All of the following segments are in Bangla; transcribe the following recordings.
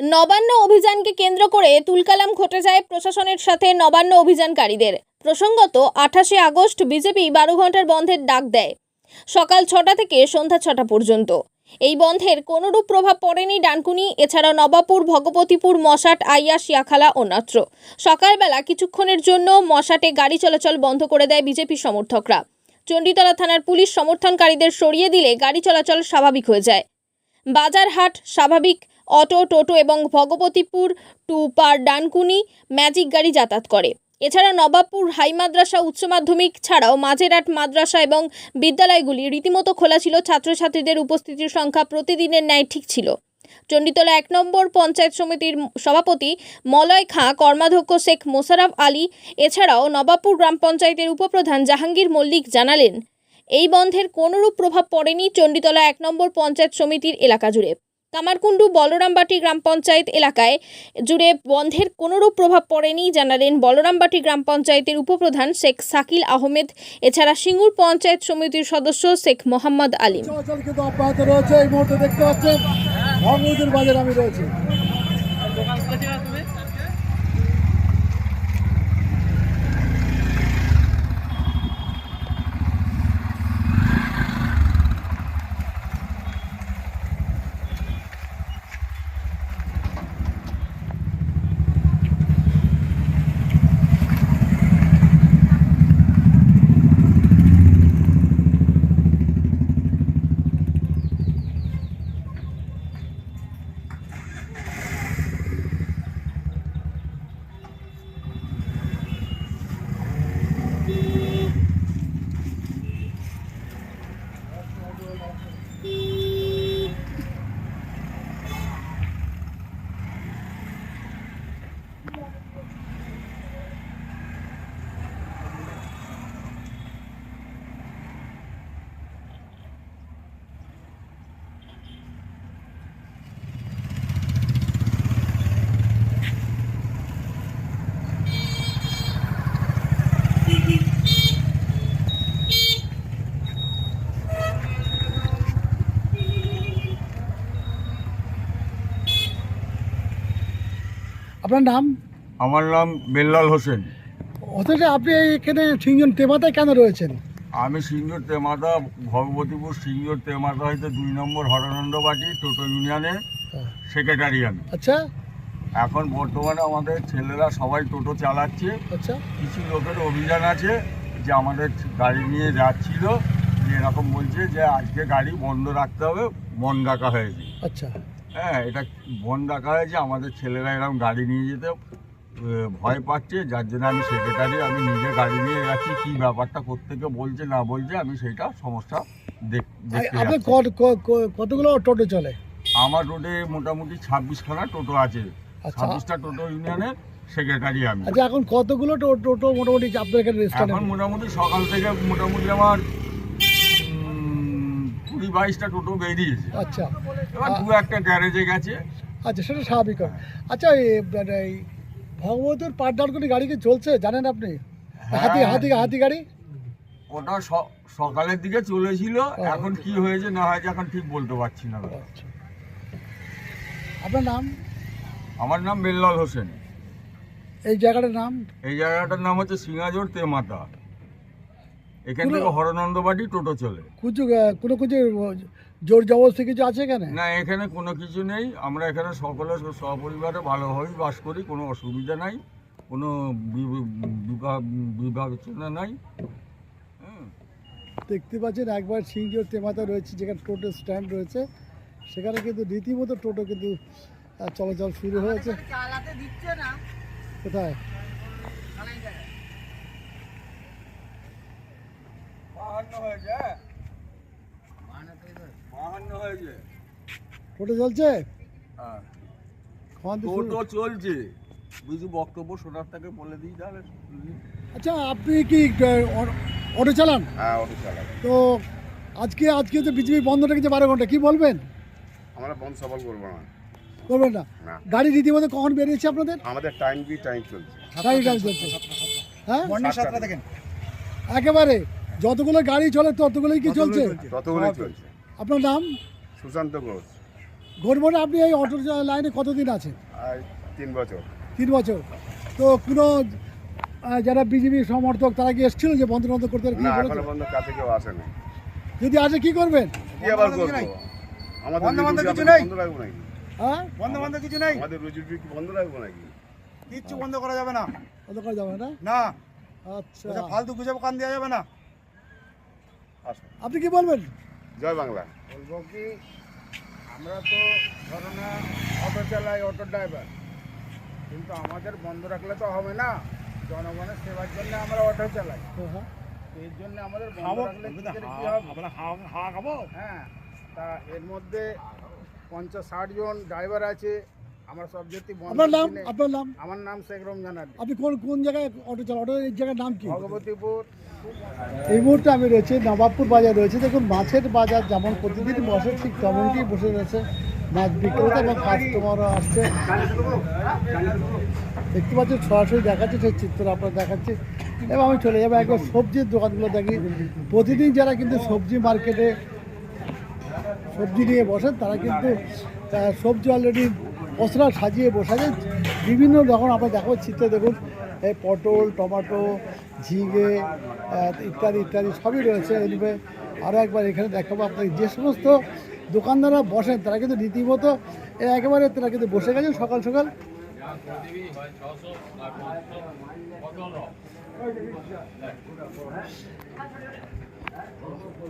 নবান্ন অভিযানকে কেন্দ্র করে তুলকালাম ঘটে যায় প্রশাসনের সাথে নবান্ন অভিযানকারীদের। প্রসঙ্গত, আঠাশে আগস্ট বিজেপি বারো ঘণ্টার বন্ধের ডাক দেয়। সকাল ছটা থেকে সন্ধ্যা ছটা পর্যন্ত। এই বন্ধের কোনোরূপ প্রভাব পড়েনি ডানকুনি এছাড়া নবাবপুর, ভগবতীপুর, মশাট আইয়া শিয়াখালা অন্যত্র সকালবেলা কিছুক্ষণের জন্য মশাটে গাড়ি চলাচল বন্ধ করে দেয় বিজেপি সমর্থকরা। চণ্ডীতলা থানার পুলিশ সমর্থনকারীদের সরিয়ে দিলে গাড়ি চলাচল স্বাভাবিক হয়ে যায়। বাজারহাট স্বাভাবিক অটো, টোটো এবং ভগবতীপুর টু পার ডানকুনি ম্যাজিক গাড়ি যাতায়াত করে। এছাড়া নবাবপুর হাই মাদ্রাসা উচ্চ মাধ্যমিক ছাড়াও মাঝেরহাট মাদ্রাসা এবং বিদ্যালয়গুলি রীতিমতো খোলা ছিল, ছাত্রছাত্রীদের উপস্থিতির সংখ্যা প্রতিদিনের ন্যায় ঠিক ছিল। চণ্ডীতলা এক নম্বর পঞ্চায়েত সমিতির সভাপতি মলয় খাঁ, কর্মাধ্যক্ষ শেখ মোশারফ আলী, এছাড়াও নবাবপুর গ্রাম পঞ্চায়েতের উপপ্রধান জাহাঙ্গীর মল্লিক জানালেন, এই বন্ধের কোনোরূপ প্রভাব পড়েনি চণ্ডীতলা এক নম্বর পঞ্চায়েত সমিতির এলাকা জুড়ে। কামারকুণ্ডু বলরামবাটি গ্রাম পঞ্চায়েত এলাকায় জুড়ে বন্ধের কোনোরূপ প্রভাব পড়েনি, জানালেন বলরামবাটি গ্রাম পঞ্চায়েতের উপপ্রধান শেখ সাকিল আহমেদ, এছাড়া সিঙ্গুর পঞ্চায়েত সমিতির সদস্য শেখ মোহাম্মদ অব্যাহত রয়েছে, এই মুহূর্তে দেখতে পাচ্ছেন বাজার আমি রয়েছি। আপনার নাম? আমার নাম বেল্লাল হোসেন। অথচ আপনি এখানে তিনজন তেমাতায় কেন রয়েছেন? আমি সিঙ্গুর তেমাতা ভগবতীপুর সিঙ্গুর তেমাতা হইতে দুই নম্বর হরানন্দ বাটি টোটো ইউনিয়নের সেক্রেটারি আমি আচ্ছা। এখন বর্তমানে আমাদের ছেলেরা সবাই টোটো চালাচ্ছে। আচ্ছা। কিছু লোকের অভিযান আছে যে আমাদের গাড়ি নিয়ে যাচ্ছিল যে এরকম বলছে যে আজকে গাড়ি বন্ধ রাখতে হবে বন ডাকা হয়েছে। আচ্ছা। হ্যাঁ এটা বন ডাকা হয়েছে আমাদের ছেলেরা এরকম গাড়ি নিয়ে যেতে ভয় পাচ্ছে যার জন্য আমি সেক্রেটারি আমি নিজে গাড়ি নিয়ে যাচ্ছি কী ব্যাপারটা কোত্থেকে বলছে না বলছে আমি সেইটা সমস্যা দেখ- দেখতে কতগুলো টোটো চলে? আমার রোডে মোটামুটি ছাব্বিশখানা টোটো আছে। আচ্ছা। ছাব্বিশটা টোটো ইউনিয়নের সেক্রেটারি আমি। আচ্ছা এখন কতগুলো টোটো মোটামুটি আপনার এখানে এখন মোটামুটি সকাল থেকে মোটামুটি আমার বাইশটা টোটো বেরিয়েছে। আচ্ছা। এবার দু একটা গ্যারেজে গেছে। আচ্ছা সেটা স্বাভাবিক। আচ্ছা এই মানে এই ভগবতীর পাটডাল করে গাড়ি কি চলছে জানেন আপনি? হাতি হ্যাঁ। হাতি হাতি গাড়ি? ওটা সকালের দিকে চলেছিল এখন কি হয়েছে না হয়েছে এখন ঠিক বলতে পারছি না। আচ্ছা। আপনার নাম? আমার নাম বেল্লাল হোসেন। এই জায়গাটার নাম? এই জায়গাটার নাম হচ্ছে সিঙ্গাজোর তেমাতা। এখান থেকে হরনন্দবাটি টোটো চলে। কিছু কোনো কিছু জোর জবরদস্তি কিছু আছে এখানে? না এখানে কোনো কিছু নেই। আমরা এখানে সকলে সপরিবারে ভালোভাবেই বাস করি কোনো অসুবিধা নাই। কোনো বি- বিভা- বিভাবনা নাই। দেখতে পাচ্ছেন একবার সিংজোর তেমাতা রয়েছে যেখানে টোটো স্ট্যান্ড রয়েছে। সেখানে কিন্তু রীতিমতো টোটো কিন্তু চলাচল শুরু হয়েছে। কোথায়? বাহান্ন হয়েছে। হ্যাঁ? বাহান্ন হয়েছে। টোটো চলছে? হ্যাঁ। খাওয়ান দিয়ে শুরু- চলছে। বুঝি বক্তব্য শোনার তাকে বলে দিই তাহলে। আচ্ছা আপনি কি অটো চালান? হ্যাঁ অটো চালাই। তো আজকে আজকে তো বিজেপি বন্ধ রেখেছে বারো ঘণ্টা কি বলবেন? আমরা বন্ধ সফল করব না। করবেন না? গাড়ি রীতিমতো কখন বেরিয়েছে আপনাদের? আমাদের টাইম বি টাইম চলছে। চলছে। হ্যাঁ। একেবারে। যতগুলো গাড়ি চলে ততগুলোই কি চলছে? ততগুলোই চলছে। আপনার নাম? সুশান্ত ঘোষ। গড়বড়ে আপনি এই অটো লাইনে কতদিন আছেন? তিন বছর। তিন বছর। তো কোনো যারা বিজেপি সমর্থক তারা কি এসেছিল যে বন্ধ বন্ধ করতে কি কাছে কেউ আসেনি যদি আসে কি করবেন? কি আবার করব? আমাদের বন্ধ বন্ধ কিছু আমরা নেই। বন্ধ রাখব নাকি? হ্যাঁ? বন্ধ বন্ধ কিছু নেই। আমাদের রুজি কি বন্ধ রাখব নাকি? কিচ্ছু বন্ধ করা যাবে না। বন্ধ করা যাবে না? না। আচ্ছা। ফালতু গুজব কান দেওয়া যাবে না। আপনি কি বলবেন? জয় বাংলা। বলব কি আমরা তো ধরো না অটো চালাই অটো ড্রাইভার। কিন্তু আমাদের বন্ধ রাখলে তো হবে না। জনগণের সেবার জন্য আমরা অটো চালাই। হ্যাঁ, এর জন্য আমাদের বন্ধ রাখলে কি হবে? হ্যাঁ তা এর মধ্যে পঞ্চাশ ষাট জন ড্রাইভার আছে। আমরা সব আপনার নাম? আপনার নাম? আমার নাম শেখ রমজান আলী। আপনি কোন কোন জায়গায় অটো চালান? অটো এই জায়গার নাম কি? ভগবতীপুর। এই মুহূর্তে আমি রয়েছে নবাবপুর বাজার রয়েছে। দেখুন মাছের বাজার যেমন প্রতিদিন বসে ঠিক তেমনটি বসে রয়েছে। মাছ বিক্রেতা এবং কাস্টমারও আসছে। দেখতে পাচ্ছি সরাসরি দেখাচ্ছে সেই চিত্র আপনার দেখাচ্ছি। এবং আমি চলে যাব একবার সবজির দোকানগুলো দেখি। প্রতিদিন যারা কিন্তু সবজি মার্কেটে সবজি নিয়ে বসেন তারা কিন্তু সবজি অলরেডি মশলা সাজিয়ে বসে আছে বিভিন্ন রকম আমরা দেখো চিত্রে দেখুন। এই পটল, টমেটো, ঝিঙে ইত্যাদি ইত্যাদি সবই রয়েছে এদিকে। আরও একবার এখানে দেখাবো আপনাকে যে সমস্ত দোকানদাররা বসেন, তারা কিন্তু রীতিমতো একেবারে তারা কিন্তু বসে গেছে সকাল সকাল।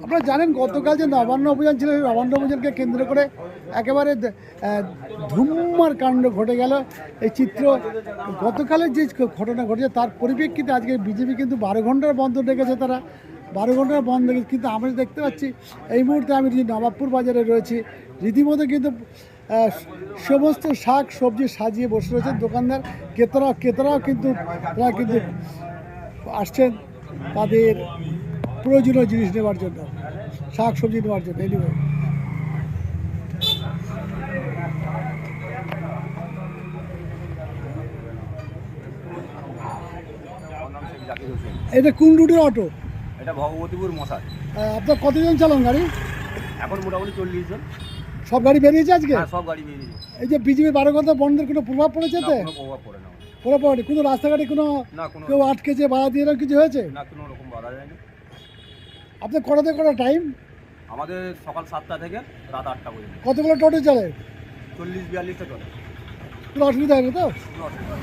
আপনারা জানেন গতকাল যে নবান্ন অভিযান ছিল, সেই নবান্ন অভিযানকে কেন্দ্র করে একেবারে ধুম্মার কাণ্ড ঘটে গেল। এই চিত্র গতকালের যে ঘটনা ঘটেছে, তার পরিপ্রেক্ষিতে আজকে বিজেপি কিন্তু বারো ঘণ্টার বন্ধ রেখেছে তারা। বারো ঘণ্টার বন্ধ রেখেছে কিন্তু আমরা দেখতে পাচ্ছি, এই মুহূর্তে আমি নবাবপুর বাজারে রয়েছি, রীতিমতো কিন্তু সমস্ত শাক সবজি সাজিয়ে বসে রয়েছে। দোকানদার ক্রেতারা ক্রেতারাও কিন্তু, তারা কিন্তু আসছেন তাদের প্রয়োজনীয় জিনিস নেওয়ার জন্য শাক সবজি নেওয়ার জন্য এনিওয়ে এটা কোন রুটের অটো। এটা ভগবতীপুর আহ, আপনার কতজন চালান গাড়ি? এখন মোটামুটি চল্লিশ জন। সব গাড়ি বেরিয়েছে আজকে? হ্যাঁ সব গাড়ি বেরিয়ে গেছে। এই যে বিজেপি বারো ঘণ্টা বন্ধের কোনো প্রভাব পড়েছে তো প্রভাব পড়ে না। প্রভাব কোনো রাস্তাঘাটে কোনো কেউ আটকেছে বাধা দিয়ে কিছু হয়েছে? না কোনো রকম বাধা যায়নি আপনার কটাতে কটা টাইম আমাদের সকাল সাতটা থেকে রাত আটটা পর্যন্ত। কতগুলো টোটো চলে? চল্লিশ বিয়াল্লিশটা চলে। কোনো অসুবিধা হয় না তো? কোনো অসুবিধা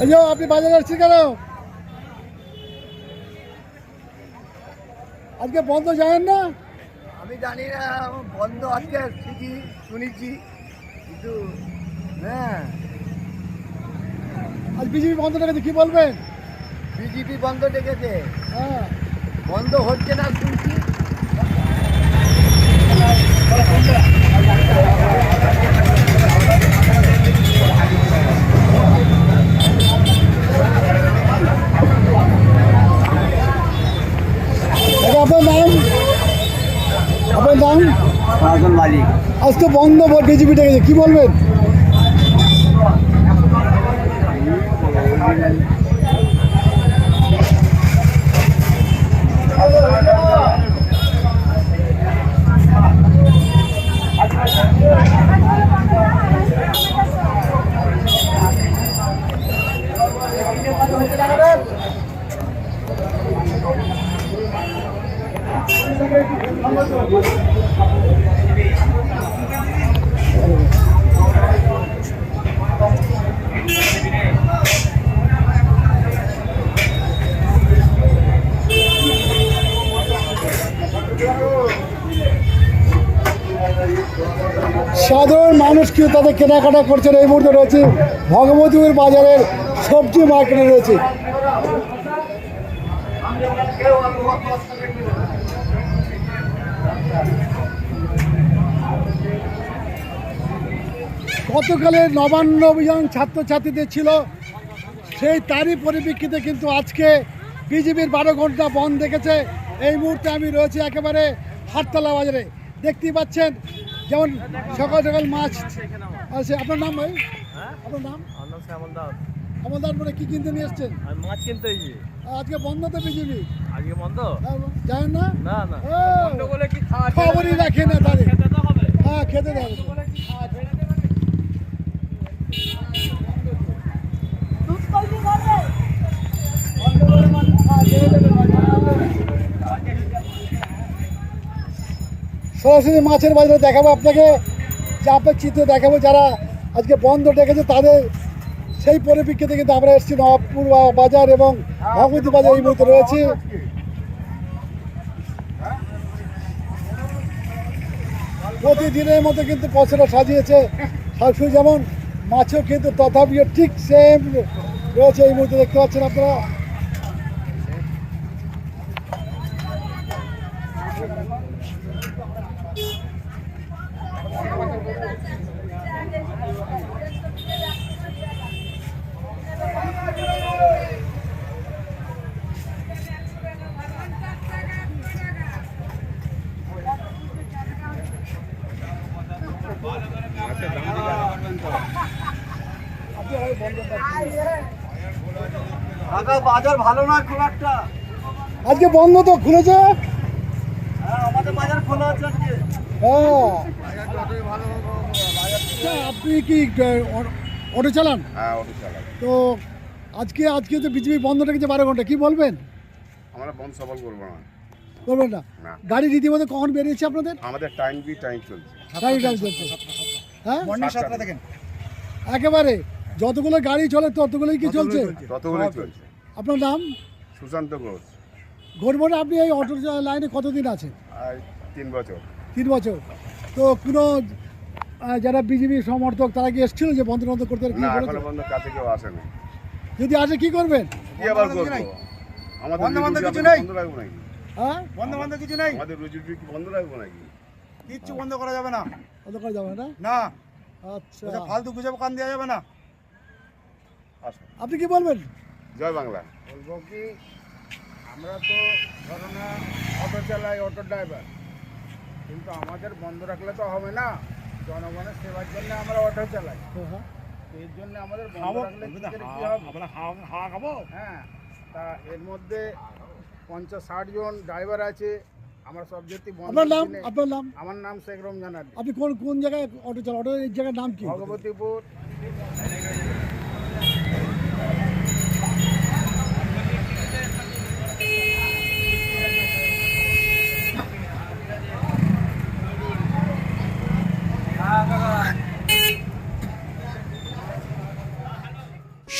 এই আপনি বাজারে আসছেন কেন? আজকে বন্ধ জানেন না? আমি জানি না বন্ধ আজকে ঠিকই শুনেছি কিন্তু হ্যাঁ। আজ বিজেপি বন্ধ রেখেছে কি বলবেন? বিজেপি বন্ধ ডেকেছে? হ্যাঁ। বন্ধ হচ্ছে না শুনছি। এটা আপনার নাম আপনার নাম আজকে তো বন্ধ বিজেপি ডেকেছে কি বলবেন? আত্মীয় তাদের কেনাকাটা করছেন এই মুহূর্তে রয়েছে ভগবতীপুর বাজারের সবজি মার্কেটে রয়েছে। গতকালে নবান্ন অভিযান ছাত্রছাত্রীদের ছিল, সেই তারই পরিপ্রেক্ষিতে কিন্তু আজকে বিজেপির বারো ঘণ্টা বন্ধ দেখেছে। এই মুহূর্তে আমি রয়েছি একেবারে হাততলা বাজারে। দেখতেই পাচ্ছেন যেমন সকাল সকাল মাছ আছে। আপনার নাম ভাই? আপনার নাম? আমার দাস। মানে কি কিনতে নিয়ে এসছেন? আমি মাছ কিনতে আজকে বন্ধ তো বিজেপি আজকে বন্ধ? জানেন না? না না। বলে কি খবরই রাখে না তাদের। খেতে তো হবে। হ্যাঁ খেতে দেবে সরাসরি মাছের বাজারে দেখাবো আপনাকে আপনার চিত্র দেখাবো যারা আজকে বন্ধ ডেকেছে, তাদের সেই পরিপ্রেক্ষিতে কিন্তু আমরা এসেছি নবাবপুর বাজার এবং ভগবতী বাজার এই মুহূর্তে রয়েছি। প্রতিদিনের মতো কিন্তু পছরা সাজিয়েছে সবসময় যেমন, মাছও কিন্তু তথাপিও ঠিক সেম রয়েছে এই মুহূর্তে দেখতে পাচ্ছেন আপনারা। বাজার ভালো না খুব আজকে বন্ধ তো খুলেছে। আচ্ছা, আপনি কি অটো চালান? হ্যাঁ তো আজকে আজকে বিজেপি বন্ধ রেখেছে বারো ঘণ্টা কি বলবেন? আমরা বন্ধ সফল করব না। বলবেন না? না। গাড়ি রীতিমতো কখন বেরিয়েছে আপনাদের? আমাদের টাইম বি টাইম চলছে। চলছে। হ্যাঁ? একেবারে যতগুলো গাড়ি চলে ততগুলোই কি চলছে? ততগুলোই চলছে। আপনার নাম? সুশান্ত ঘোষ। গড়বড়ে আপনি এই অটো লাইনে কতদিন আছেন? আর তিন বছর। তিন বছর। তো কোনো যারা বিজেপি সমর্থক তারা কি এসেছিল যে বন্ধ বন্ধ করতে কি না এখনও পর্যন্ত কাছে কেউ আসেনি। যদি আসে কি করবেন? কি আবার বন্ধ কিছু আমাদের বন্ধ বন্ধ কিছু আমরা নাই? বন্ধ রাখব নাকি? হ্যাঁ? বন্ধ বন্ধ কিছু নেই। আমাদের রুজি কি বন্ধ রাখব নাকি? কিচ্ছু বন্ধ করা যাবে না। বন্ধ করা যাবে না? না। আচ্ছা। ফালতু গুজব কান দেওয়া যাবে না। আপনি কি বলবেন? জয় বাংলা। বলব কি আমরা তো ধরো না অটো চালাই অটো ড্রাইভার কিন্তু আমাদের বন্ধ রাখলে তো হবে না। জনগণের সেবার জন্য আমরা অটো চালাই। হ্যাঁ। এর জন্য আমাদের বন্ধ রাখলে কি হবে? হাওয়া খাব। হ্যাঁ তা এর মধ্যে পঞ্চাশ ষাট জন ড্রাইভার আছে। আমরা সব যেতে আপনার নাম? আপনার নাম? আমার নাম শেখ রমজান আপনি কোন কোন জায়গায় অটো চালান? অটো জায়গার নাম কি? Bhagabatipur.